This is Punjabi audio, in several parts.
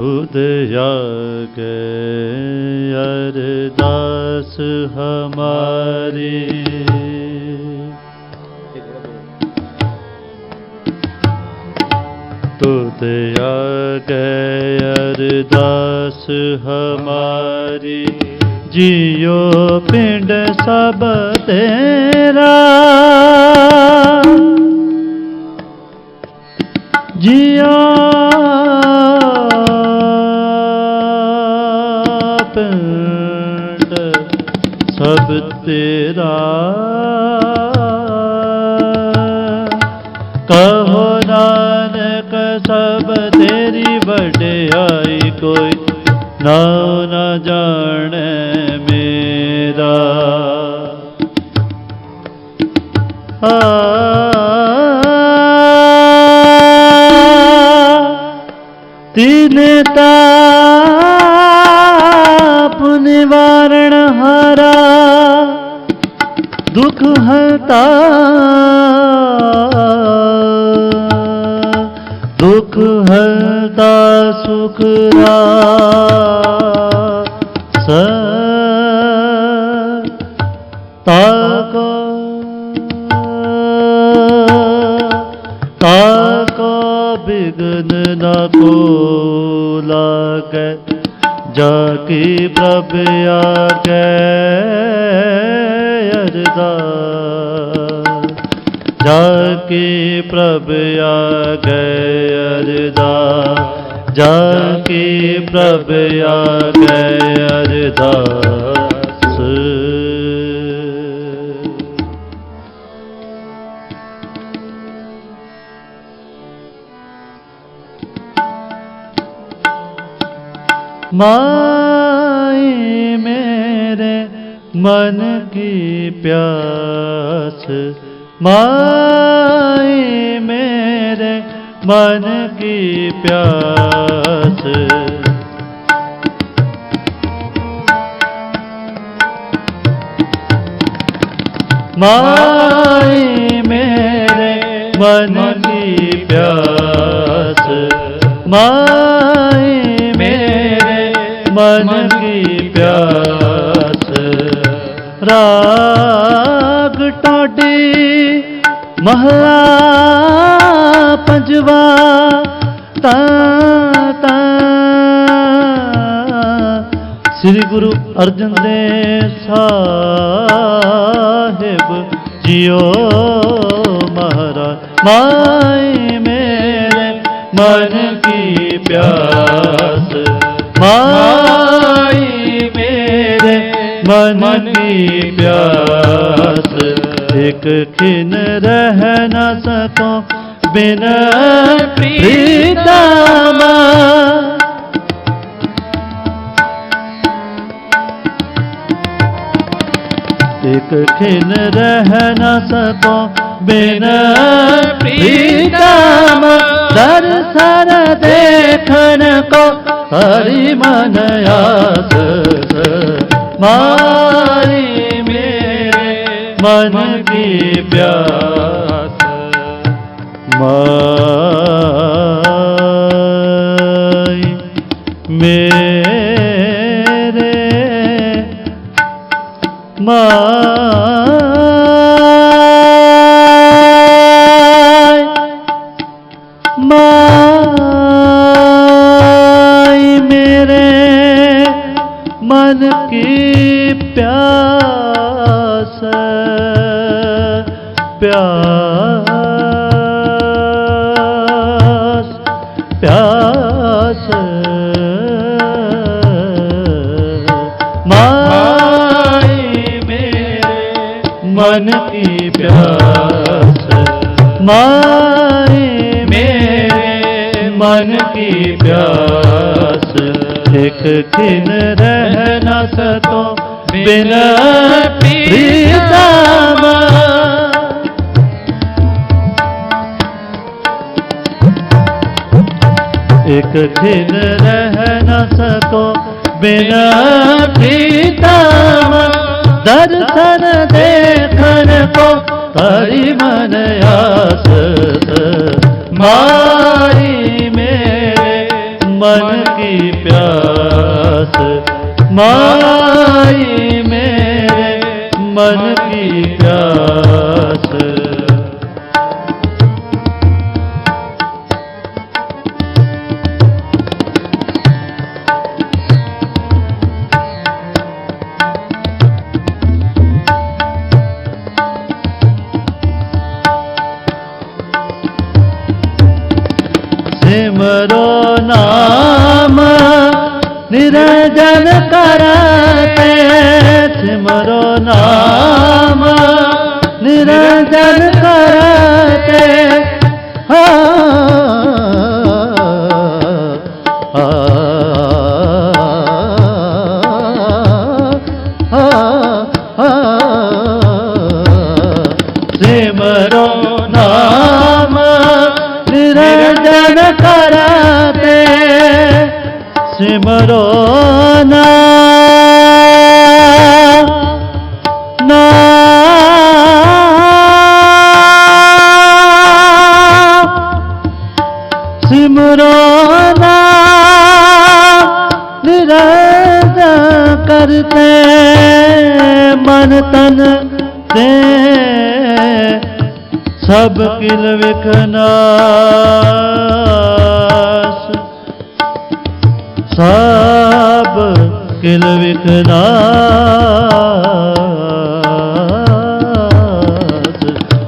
खुद आगे अरदास हमारी तुद आगे अरदास हमारी जियो पिंड सब तेरा ਜਿਆ ਪਿੰਡ ਸਭ ਤੇਰਾ। ਕਹੋ ਨਾਨਕ ਸਭ ਤੇਰੀ ਵਡਿਆਈ ਕੋਈ ਨਾ ਨਾ ਜਾਣੈ। ਸੁਖ ਰਾਸ ਤਾਕੋ ਤਾਕੋ ਬਿਗਨ ਨ ਕੋ ਲਾਗੈ, ਜਾ ਕੀ ਪ੍ਰਭ ਆਗੈ ਅਰਦਾਸ ਜਾ ਕੀ ਪ੍ਰਭ ਆਗੈ ਅਰਦਾਸ ਜਾਕੇ ਪ੍ਰਭ ਆ ਗਏ ਅਰਦਾਸ ਮਾਏ ਮੇਰੇ ਮਨ ਕੀ ਪਿਆਸ ਮਾਏ ਮੇਰੇ ਮਨ ਕੀ ਪਿਆਸ। ਮਾਈ ਮੇਰੇ ਮਨ ਕੀ ਪਿਆਸ। ਮਾਈ ਮੇਰੇ ਮਨ ਕੀ ਪਿਆਸ। ਰਾਗ ਟਾਡੀ ਮਹਲਾ ਪੰਜਵਾ, ਤਾ ਸ੍ਰੀ ਗੁਰੂ ਅਰਜਨ ਦੇਵ ਸਾਹਿਬ ਜੀਓ ਮਹਾਰਾਜ, ਮਾਈ ਮੇਰੇ ਮਨ ਕੀ ਪਿਆਸ। ਮਾਈ ਮੇਰੇ ਮਨ ਕੀ ਪਿਆਸ। ਇੱਕ ਖਿਨ ਰਹਿ ਨਾ ਸਕੋ ਬਿਨ ਪ੍ਰੀਤਮਾ ਇਕ ਖਿਨ ਰਹਿ ਨ ਸਕੋ ਬਿਨ ਪ੍ਰੀਤਮ ਦਰਸ਼ਨ ਦੇਖਣ ਕੋ ਹਰੀ ਮਨ ਆਸ ਮਾਰੀ ਮੇਰੇ ਮਨ ਕੀ ਪਿਆਸ ਮਾਈ ਮੇਰੇ ਮਾਈ ਮਾਈ ਮੇਰੇ ਮਨ ਕੀ ਪਿਆਸ। ਪਿਆਸ ਪਿਆਸ। ਮਾਈ ਮੇਰੇ ਮਨ ਕੀ ਪਿਆਸ। ਮਾਈ ਮੇਰੇ ਮਨ ਕੀ ਪਿਆਸ। ਇੱਕ ਖਿਨ ਰਹਿ ਨ ਸਕੋ ਬਿਨ ਪ੍ਰੀਤਮ एक दिन रह न सको, बिना प्रीतम दर्शन देखन को करी मन आस मारी मेरे मन की प्यास। मारी मेरे मन की प्यास। ਸਿਮਰੋ ਨਾ। ਸਿਮਰੋ ਨਾ ਨਿਰਦ ਕਰਤੇ ਮਨ ਤਨ ਤੇ ਸਭ ਕਿਲ ਵਿਖਨਾ ਸਭ ਕਿਲ ਵਿਖਨਾਸ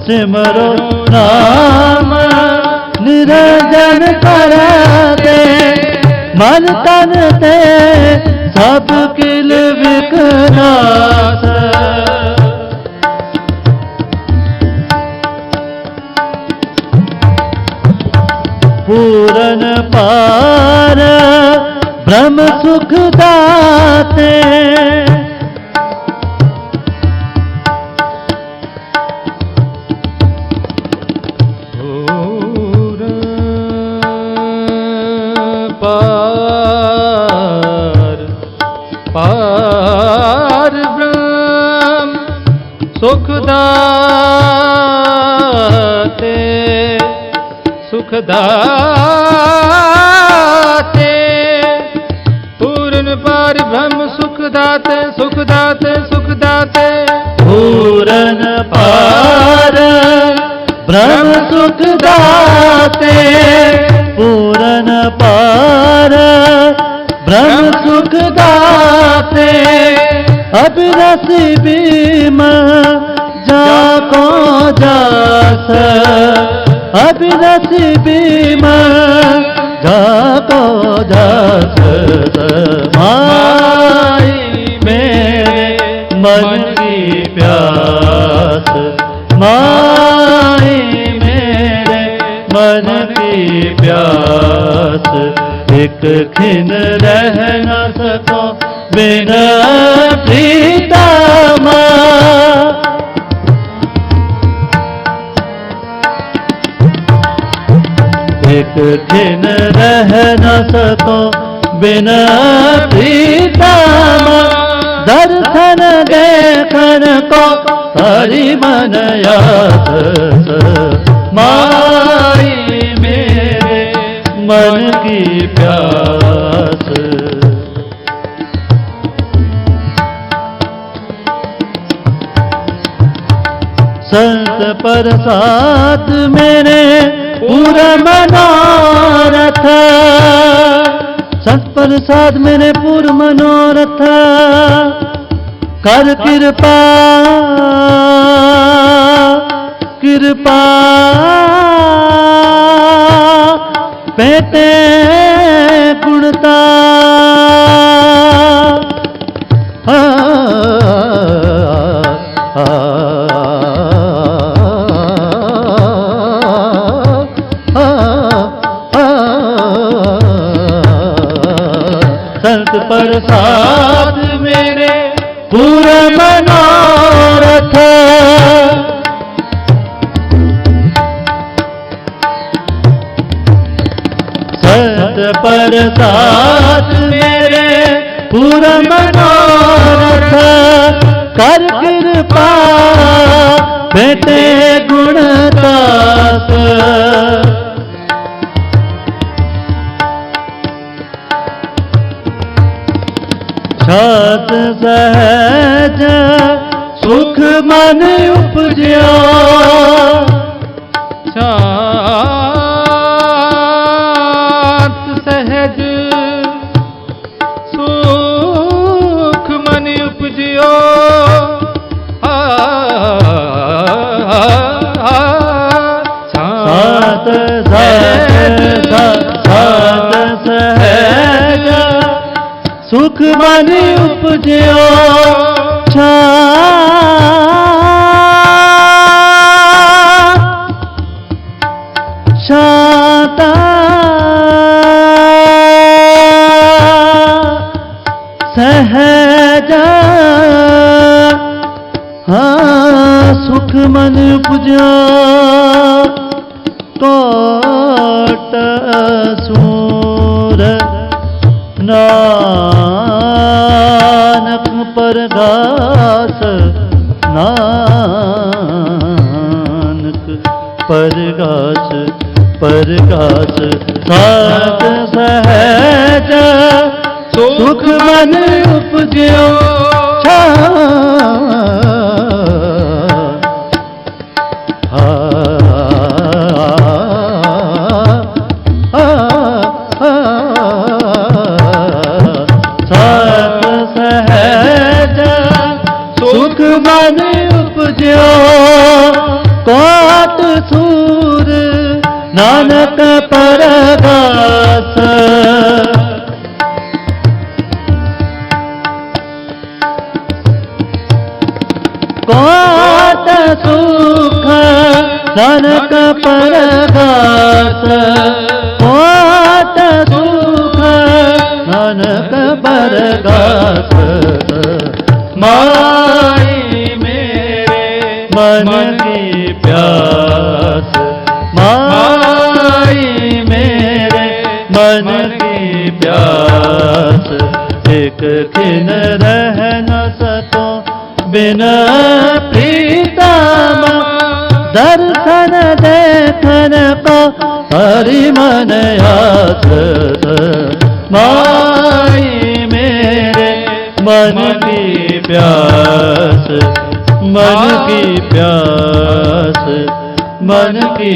ਸਿਮਰੋ ਨਾਮ ਨਿਰਜਨ ਕਰ ਮਨ ਤਨ ਤੇ ਸਭ ਕਿਲ ਵਿਖਨਾਸ ਪੂਰਨ ਪਾਰ ਬ੍ਰਹਮ ਸੁਖ ਦਾਤੇ। ਹੋਰ ਪਾਰ ਪਾਰ ਬ੍ਰਹਮ ਸੁਖ ਦਾਤੇ ਸੁਖ ਦਾਤੇ ਪੂਰਨ ਪਾਰ, ਬ੍ਰਹਮ ਸੁਖ ਦਾਤੇ ਪੂਰਨ ਪਾਰ, ਬ੍ਰਹਮ ਸੁਖ ਦਾਤੇ ਅਬਿਰਸ ਬੀਮ ਜਾ ਕੋ ਜਾਸ। ਅਬਿਰਸ ਬੀਮ ਜਾ ਕੋ ਮਨ ਦੀ ਪਿਆਸ, ਮਾਏ ਮੇਰੇ ਮਨ ਦੀ ਪਿਆਸ। ਇੱਕ ਖਿਨ ਰਹਿ ਨਾ ਸਕੋ, ਬਿਨਾ ਪ੍ਰੀਤਾ ਮਾ। ਇੱਕ ਖਿਨ ਰਹਿ ਨਾ ਸਕੋ, ਬਿਨਾ ਪ੍ਰੀਤਾ दर्शन देखन को हरि मन यास माई मेरे मन की प्यास संत पर साथ मेरे पूरा मनोरथ ਸਤ ਪ੍ਰਸਾਦ ਮੇਰੇ ਪੂਰ ਮਨੋਰਥ ਕਰ ਕਿਰਪਾ ਕਿਰਪਾ। ਪੈਤੇ ਗੁਣਤਾ। संत पर साथ मेरे पूरा मनोरथ संत पर साथ मेरे पूरा मनोरथ कर कृपा बेटे गुणदास ਛਾਤ ਸਹਿਜ ਸੁਖ ਮਨ ਉਪਜਿਆ। ਸ਼ਾਂਤ ਸੁਖ ਮਨ ਉਪਜਿਆ। ਛਾ। ਸ਼ਾਂਤਾ ਹਾਂ ਸੁਖ ਮਨ ਉਪਜਾ ਪਰਗਾਸ ਨਾਨਕ ਪਰਗਾਸ ਪਰਗਾਸ ਸਾਤ ਸਹਿਜ ਸੁਖ ਮਨ ਉਪਜਿਓ ਛਾ ਮਨ ਉਪਜਿਓ। ਕੋਟ ਸੂਰ, ਨਾਨਕ ਪਰਗਾਸ। ਕੋਟ ਸੁਖ, ਨਾਨਕ ਪਰਗਾਸ। ਕੋਟ ਸੁਖ, ਨਾਨਕ ਪਰਗਾਸ। ਮਾਈ ਬਿਨ ਪ੍ਰੀਤਮ ਦਰਸ਼ਨ ਦੇਖਨ ਕੋ ਹਰੀ ਮਨ ਆਸ ਮਾਈ ਮੇਰੇ ਮਨ ਕੀ ਪਿਆਸ, ਮਨ ਕੀ ਪਿਆਸ, ਮਨ ਕੀ